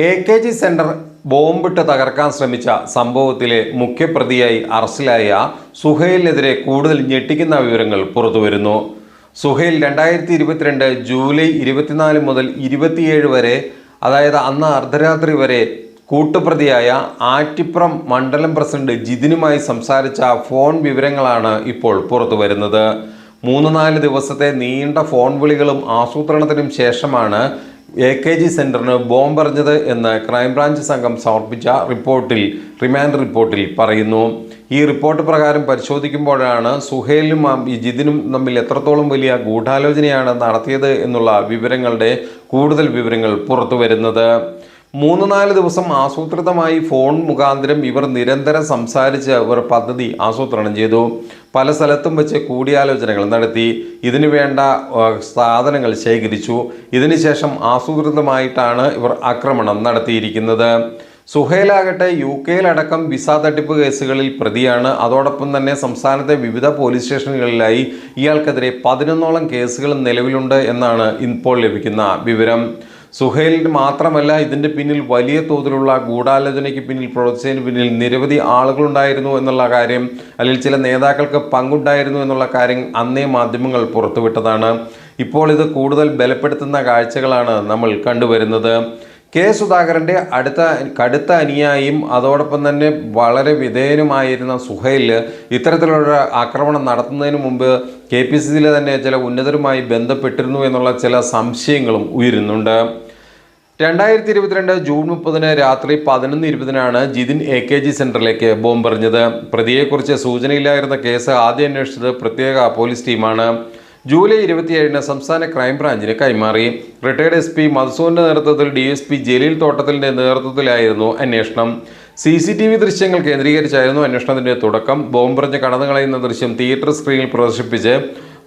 A K G centre ബോംബിട്ട് തകർക്കാൻ ശ്രമിച്ച സംഭവത്തിലെ മുഖ്യപ്രതിയായി അറസ്റ്റിലായ സുഹൈലിനെതിരെ കൂടുതൽ ഞെട്ടിക്കുന്ന വിവരങ്ങൾ പുറത്തുവരുന്നു. സുഹൈൽ രണ്ടായിരത്തി ഇരുപത്തിരണ്ട് ജൂലൈ ഇരുപത്തിനാല് മുതൽ ഇരുപത്തിയേഴ് വരെ അതായത് അന്ന് അർദ്ധരാത്രി വരെ കൂട്ടുപ്രതിയായ ആറ്റിപ്പുറം മണ്ഡലം പ്രസിഡന്റ് ജിതിനുമായി സംസാരിച്ച ഫോൺ വിവരങ്ങളാണ് ഇപ്പോൾ പുറത്തു വരുന്നത് മൂന്ന് നാല് ദിവസത്തെ നീണ്ട ഫോൺ വിളികളും ആസൂത്രണത്തിനും ശേഷമാണ് എ കെ ജി സെന്ററിന് ബോംബെറിഞ്ഞത് എന്ന് ക്രൈംബ്രാഞ്ച് സംഘം സമർപ്പിച്ച റിപ്പോർട്ടിൽ റിമാൻഡ് റിപ്പോർട്ടിൽ പറയുന്നു. ഈ റിപ്പോർട്ട് പ്രകാരം പരിശോധിക്കുമ്പോഴാണ് സുഹേലും ഇജിദിനും തമ്മിൽ എത്രത്തോളം വലിയ ഗൂഢാലോചനയാണ് നടത്തിയത് എന്നുള്ള വിവരങ്ങളുടെ കൂടുതൽ വിവരങ്ങൾ പുറത്തു വരുന്നത് മൂന്ന് നാല് ദിവസം ആസൂത്രിതമായി ഫോൺ മുഖാന്തരം ഇവർ നിരന്തരം സംസാരിച്ച് ഇവർ പദ്ധതി ആസൂത്രണം ചെയ്തു. പല സ്ഥലത്തും വെച്ച് കൂടിയാലോചനകൾ നടത്തി. ഇതിനു വേണ്ട സാധനങ്ങൾ ശേഖരിച്ചു. ഇതിനുശേഷം ആസൂത്രിതമായിട്ടാണ് ഇവർ ആക്രമണം നടത്തിയിരിക്കുന്നത്. സുഹേലാകട്ടെ യു കെയിലടക്കം വിസ തട്ടിപ്പ് കേസുകളിൽ പ്രതിയാണ്. അതോടൊപ്പം തന്നെ സംസ്ഥാനത്തെ വിവിധ പോലീസ് സ്റ്റേഷനുകളിലായി ഇയാൾക്കെതിരെ പതിനൊന്നോളം കേസുകൾ നിലവിലുണ്ട് എന്നാണ് ഇപ്പോൾ ലഭിക്കുന്ന വിവരം. സുഹൈലിന് മാത്രമല്ല ഇതിന്റെ പിന്നിൽ വലിയ തോതിലുള്ള ഗൂഢാലോചനയ്ക്ക് പിന്നിൽ പ്രവർത്തിച്ചതിന് പിന്നിൽ നിരവധി ആളുകളുണ്ടായിരുന്നു എന്നുള്ള കാര്യം അല്ലെങ്കിൽ ചില നേതാക്കൾക്ക് പങ്കുണ്ടായിരുന്നു എന്നുള്ള കാര്യം അന്നേ മാധ്യമങ്ങൾ പുറത്തുവിട്ടതാണ്. ഇപ്പോൾ ഇത് കൂടുതൽ ബലപ്പെടുത്തുന്ന കാഴ്ചകളാണ് നമ്മൾ കണ്ടുവരുന്നത്. കെ സുധാകരന്റെ അടുത്ത കടുത്ത അനുയായിയും അതോടൊപ്പം തന്നെ വളരെ വിധേയനുമായിരുന്ന സുഹൈൽ ഇത്തരത്തിലുള്ള ആക്രമണം നടത്തുന്നതിന് മുമ്പ് കെ പി സി സിയിലെ തന്നെ ചില ഉന്നതരുമായി ബന്ധപ്പെട്ടിരുന്നു എന്നുള്ള ചില സംശയങ്ങളും ഉയരുന്നുണ്ട്. രണ്ടായിരത്തി ഇരുപത്തിരണ്ട് ജൂൺ മുപ്പതിന് രാത്രി പതിനൊന്ന് ഇരുപതിനാണ് ജിതിൻ എ കെ ജി സെന്ററിലേക്ക് ബോംബെറിഞ്ഞത്. പ്രതിയെക്കുറിച്ച് സൂചനയില്ലായിരുന്ന കേസ് ആദ്യം അന്വേഷിച്ചത് പ്രത്യേക പോലീസ് ടീമാണ്. ജൂലൈ ഇരുപത്തിയേഴിന് സംസ്ഥാന ക്രൈംബ്രാഞ്ചിന് കൈമാറി. റിട്ടയർഡ് എസ് പി മധുസൂറിന്റെ നേതൃത്വത്തിൽ ഡി എസ് പി ജലീൽ തോട്ടത്തിലിന്റെ നേതൃത്വത്തിലായിരുന്നു അന്വേഷണം. സി സി ടി വി ദൃശ്യങ്ങൾ കേന്ദ്രീകരിച്ചായിരുന്നു അന്വേഷണത്തിന്റെ തുടക്കം. ബോംബെറിഞ്ഞ് കടന്നു കളയുന്ന ദൃശ്യം തിയേറ്റർ സ്ക്രീനിൽ പ്രദർശിപ്പിച്ച്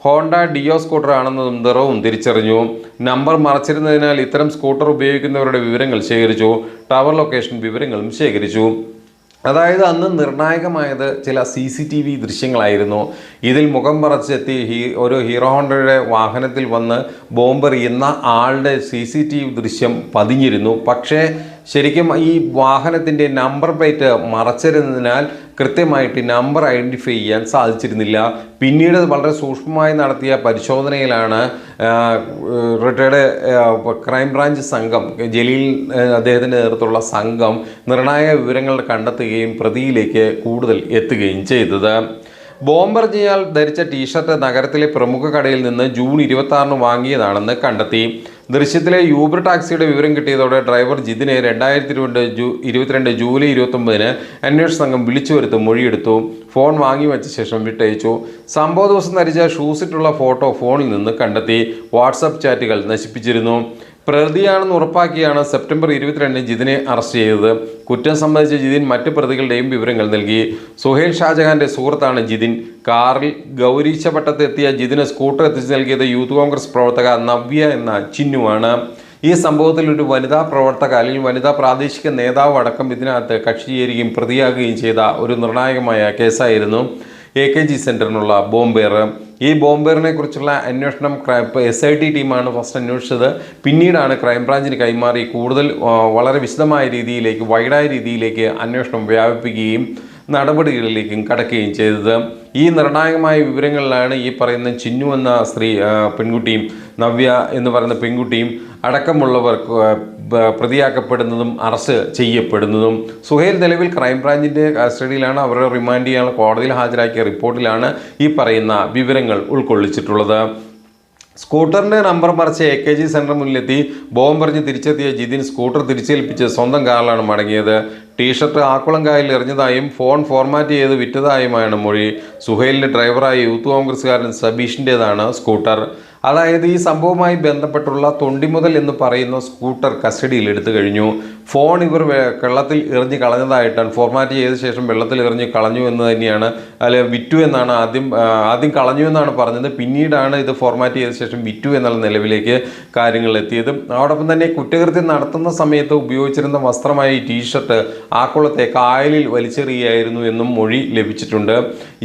ഹോണ്ട ഡിയോ സ്കൂട്ടർ ആണെന്നതും നിറവും തിരിച്ചറിഞ്ഞു. നമ്പർ മറച്ചിരുന്നതിനാൽ ഇത്തരം സ്കൂട്ടർ ഉപയോഗിക്കുന്നവരുടെ വിവരങ്ങൾ ശേഖരിച്ചു. ടവർ ലൊക്കേഷൻ വിവരങ്ങളും ശേഖരിച്ചു. അതായത് അന്ന് നിർണായകമായത് ചില സി സി ടി വി ദൃശ്യങ്ങളായിരുന്നു. ഇതിൽ മുഖം പറച്ചെത്തി ഹീ ഒരു ഹീറോ ഹോണ്ടയുടെ വാഹനത്തിൽ വന്ന് ബോംബെറിയുന്ന ആളുടെ സി സി ടി വി ദൃശ്യം പതിഞ്ഞിരുന്നു. പക്ഷേ ശരിക്കും ഈ വാഹനത്തിന്റെ നമ്പർ പ്ലേറ്റ് മറച്ചിരുന്നതിനാൽ കൃത്യമായിട്ട് നമ്പർ ഐഡന്റിഫൈ ചെയ്യാൻ സാധിച്ചിരുന്നില്ല. പിന്നീട് വളരെ സൂക്ഷ്മമായി നടത്തിയ പരിശോധനയിലാണ് റിട്ടയർഡ് ക്രൈംബ്രാഞ്ച് സംഘം ജലീൽ അദ്ദേഹത്തിന്റെ നേതൃത്വത്തിലുള്ള സംഘം നിർണായക വിവരങ്ങൾ കണ്ടെത്തുകയും പ്രതിയിലേക്ക് കൂടുതൽ എത്തുകയും ചെയ്തത്. ബോംബർ ജിയാൽ ധരിച്ച ടീഷർട്ട് നഗരത്തിലെ പ്രമുഖ കടയിൽ നിന്ന് ജൂൺ ഇരുപത്തി വാങ്ങിയതാണെന്ന് കണ്ടെത്തി. ദൃശ്യത്തിലെ യൂബർ ടാക്സിയുടെ വിവരം കിട്ടിയതോടെ ഡ്രൈവർ ജിതിനെ രണ്ടായിരത്തി ഇരുപത് ജൂ ഇരുപത്തിരണ്ട് ജൂലൈ ഇരുപത്തൊമ്പതിന് അന്വേഷണ സംഘം വിളിച്ചു വരുത്തും മൊഴിയെടുത്തു. ഫോൺ വാങ്ങി വെച്ച ശേഷം വിട്ടയച്ചു. സംഭവ ദിവസം ധരിച്ച ഷൂസിട്ടുള്ള ഫോട്ടോ ഫോണിൽ നിന്ന് കണ്ടെത്തി. വാട്സപ്പ് ചാറ്റുകൾ നശിപ്പിച്ചിരുന്നു. പ്രതിയാണെന്ന് ഉറപ്പാക്കിയാണ് സെപ്റ്റംബർ ഇരുപത്തിരണ്ടിന് ജിതിനെ അറസ്റ്റ് ചെയ്തത്. കുറ്റം സംബന്ധിച്ച് ജിതിൻ മറ്റ് പ്രതികളുടെയും വിവരങ്ങൾ നൽകി. സുഹേൽ ഷാജഹാന്റെ സുഹൃത്താണ് ജിതിൻ. കാറിൽ ഗൗരീശപട്ടത്തെത്തിയ ജിതിന് സ്കൂട്ടർ എത്തിച്ചു നൽകിയത് യൂത്ത് കോൺഗ്രസ് പ്രവർത്തക നവ്യ എന്ന ചിന്നുവാണ്. ഈ സംഭവത്തിൽ ഒരു വനിതാ പ്രവർത്തക അല്ലെങ്കിൽ വനിതാ പ്രാദേശിക നേതാവ് അടക്കം ഇതിനകത്ത് കക്ഷി ചേരുകയും പ്രതിയാകുകയും ചെയ്ത ഒരു നിർണായകമായ കേസായിരുന്നു. എ കെ ജി സെന്ററിനുള്ള ബോംബേർ ഈ ബോംബേറിനെ കുറിച്ചുള്ള അന്വേഷണം എസ് ഐ ടി ടീമാണ് ഫസ്റ്റ് അന്വേഷിച്ചത്. പിന്നീടാണ് ക്രൈംബ്രാഞ്ചിന് കൈമാറി കൂടുതൽ വളരെ വിശദമായ രീതിയിലേക്ക് വൈഡായ രീതിയിലേക്ക് അന്വേഷണം വ്യാപിപ്പിക്കുകയും നടപടികളിലേക്കും കടക്കുകയും ചെയ്തത്. ഈ നിർണായകമായ വിവരങ്ങളിലാണ് ഈ പറയുന്ന ചിന്നു എന്ന സ്ത്രീ പെൺകുട്ടിയും നവ്യ എന്ന് പറയുന്ന പെൺകുട്ടിയും അടക്കമുള്ളവർ പ്രതിയാക്കപ്പെടുന്നതും അറസ്റ്റ് ചെയ്യപ്പെടുന്നതും. സുഹേൽ നിലവിൽ ക്രൈംബ്രാഞ്ചിന്റെ കസ്റ്റഡിയിലാണ് അവരെ റിമാൻഡ് ചെയ്യാനുള്ള കോടതിയിൽ ഹാജരാക്കിയ റിപ്പോർട്ടിലാണ് ഈ പറയുന്ന വിവരങ്ങൾ ഉൾക്കൊള്ളിച്ചിട്ടുള്ളത്. സ്കൂട്ടറിന്റെ നമ്പർ മറിച്ച് എ കെ ജി സെന്റർ മുന്നിലെത്തി. ബോംബെറിഞ്ഞ് തിരിച്ചെത്തിയ ജിതിൻ സ്കൂട്ടർ തിരിച്ചേൽപ്പിച്ച് സ്വന്തം കാറിലാണ് മടങ്ങിയത്. ടീഷർട്ട് ആക്കുളം കായലിൽ എറിഞ്ഞതായും ഫോൺ ഫോർമാറ്റ് ചെയ്ത് വിറ്റതായുമാണ് മൊഴി. സുഹൈലിന്റെ ഡ്രൈവറായ യൂത്ത് കോൺഗ്രസ്സുകാരൻ സബീഷിന്റെതാണ് സ്കൂട്ടർ. അതായത് ഈ സംഭവവുമായി ബന്ധപ്പെട്ടുള്ള തൊണ്ടിമുതൽ എന്ന് പറയുന്ന സ്കൂട്ടർ കസ്റ്റഡിയിൽ എടുത്തു കഴിഞ്ഞു. ഫോൺ ഇവർ വെള്ളത്തിൽ എറിഞ്ഞ് കളഞ്ഞതായിട്ടാണ്. ഫോർമാറ്റ് ചെയ്ത ശേഷം വെള്ളത്തിൽ എറിഞ്ഞ് കളഞ്ഞു എന്ന് തന്നെയാണ് അല്ലെ വിറ്റു എന്നാണ് ആദ്യം ആദ്യം കളഞ്ഞു എന്നാണ് പറഞ്ഞത്. പിന്നീടാണ് ഇത് ഫോർമാറ്റ് ചെയ്ത ശേഷം വിറ്റു എന്നുള്ള നിലവിലേക്ക് കാര്യങ്ങൾ എത്തിയത്. അതോടൊപ്പം തന്നെ കുറ്റകൃത്യം നടത്തുന്ന സമയത്ത് ഉപയോഗിച്ചിരുന്ന വസ്ത്രമായ ഈ ടീഷർട്ട് ആക്കുളത്തെ കായലിൽ വലിച്ചെറിയായിരുന്നു എന്നും മൊഴി ലഭിച്ചിട്ടുണ്ട്.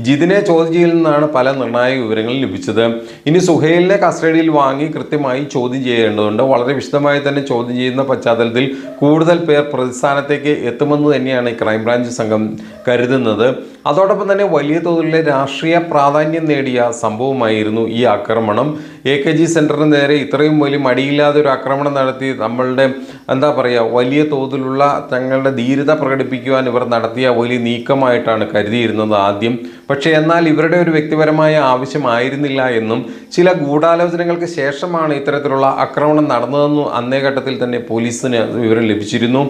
ജിതിനെ ചോദ്യം ചെയ്യലിൽ നിന്നാണ് പല നിർണായക വിവരങ്ങൾ ലഭിച്ചത്. ഇനി സുഹേലിനെ കസ്റ്റഡിയിൽ വാങ്ങി കൃത്യമായി ചോദ്യം ചെയ്യേണ്ടതുണ്ട്. വളരെ വിശദമായി തന്നെ ചോദ്യം ചെയ്യുന്ന പശ്ചാത്തലത്തിൽ കൂടുതൽ കൂടുതൽ പേർ പ്രതിസ്ഥാനത്തേക്ക് എത്തുമെന്ന് തന്നെയാണ് ക്രൈംബ്രാഞ്ച് സംഘം കരുതുന്നത്. അതോടൊപ്പം തന്നെ വലിയ തോതിലുള്ള രാഷ്ട്രീയ പ്രാധാന്യം നേടിയ സംഭവമായിരുന്നു ഈ ആക്രമണം. എ കെ ജി സെന്ററിന് നേരെ ഇത്രയും വലിയ മടിയില്ലാതെ ഒരു ആക്രമണം നടത്തി നമ്മളുടെ എന്താ പറയുക വലിയ തോതിലുള്ള തങ്ങളുടെ ധീരത പ്രകടിപ്പിക്കുവാൻ ഇവർ നടത്തിയ വലിയ നീക്കമായിട്ടാണ് കരുതിയിരുന്നത് ആദ്യം. പക്ഷേ എന്നാൽ ഇവരുടെ ഒരു വ്യക്തിപരമായ ആവശ്യമായിരുന്നില്ല എന്നും ചില ഗൂഢാലോചനകൾക്ക് ശേഷമാണ് ഇത്തരത്തിലുള്ള ആക്രമണം നടന്നതെന്നും അന്നേ ഘട്ടത്തിൽ തന്നെ പോലീസിന് വിവരം ലഭിച്ചിരുന്നു.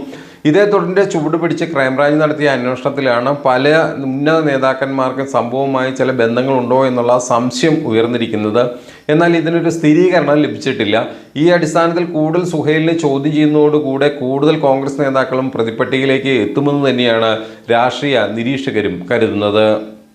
ഇതേ തുടർന്ന് ചുവട് പിടിച്ച് ക്രൈംബ്രാഞ്ച് നടത്തിയ അന്വേഷണത്തിലാണ് പല ഉന്നത നേതാക്കന്മാർക്കും സംഭവവുമായി ചില ബന്ധങ്ങളുണ്ടോ എന്നുള്ള സംശയം ഉയർന്നിരിക്കുന്നത്. എന്നാൽ ഇതിനൊരു സ്ഥിരീകരണം ലഭിച്ചിട്ടില്ല. ഈ അടിസ്ഥാനത്തിൽ കൂടുതൽ സുഹൈലിനെ ചോദ്യം ചെയ്യുന്നതോടുകൂടെ കൂടുതൽ കോൺഗ്രസ് നേതാക്കളും പ്രതിപ്പട്ടികയിലേക്ക് എത്തുമെന്ന് തന്നെയാണ് രാഷ്ട്രീയ നിരീക്ഷകരും കരുതുന്നത്.